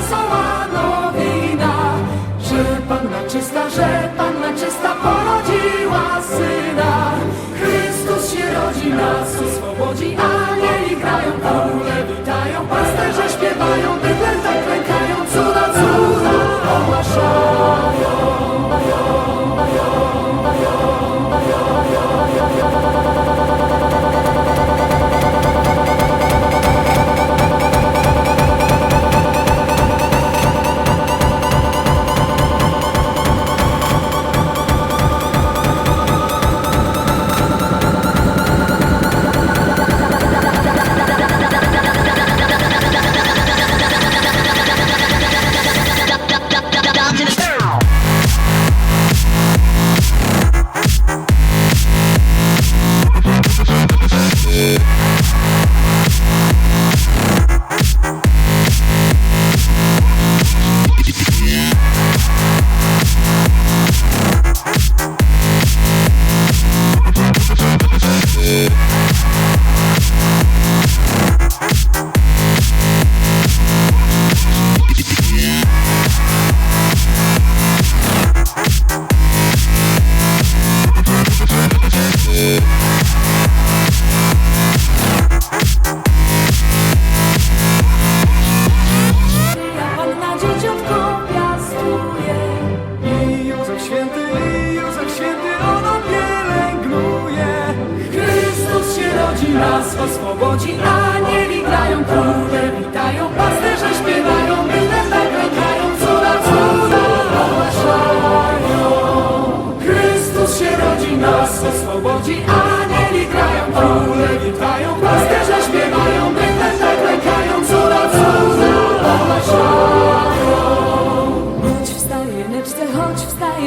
wesoła nowina, że Panna czysta, że Panna czysta porodziła Syna. Chrystus się rodzi, nas uswobodzi, a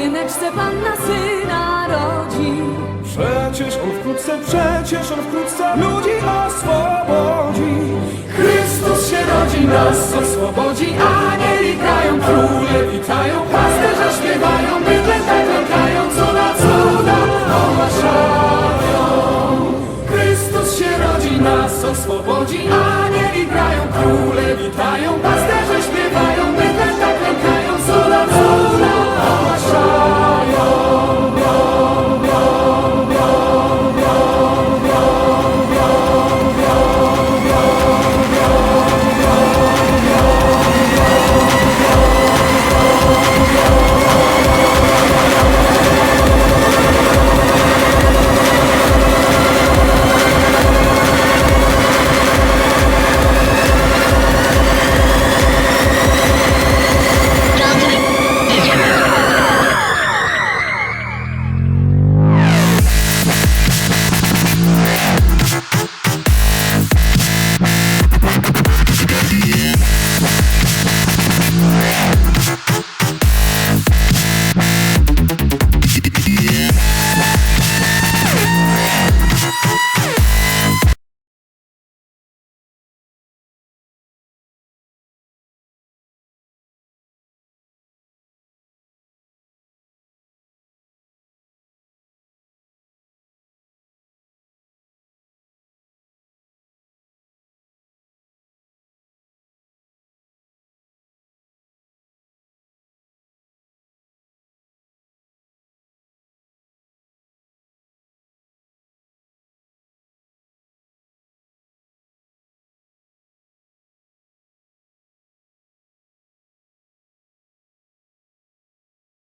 syneczce panna syna rodzi. Przecież on wkrótce, przecież on wkrótce ludzi oswobodzi. Chrystus się rodzi, nas oswobodzi, anieli grają, króle witają, pasterze śpiewają, bydle pękają, cuda, cuda ogłaszają. Chrystus się rodzi, nas oswobodzi, anieli grają, króle witają, pasterze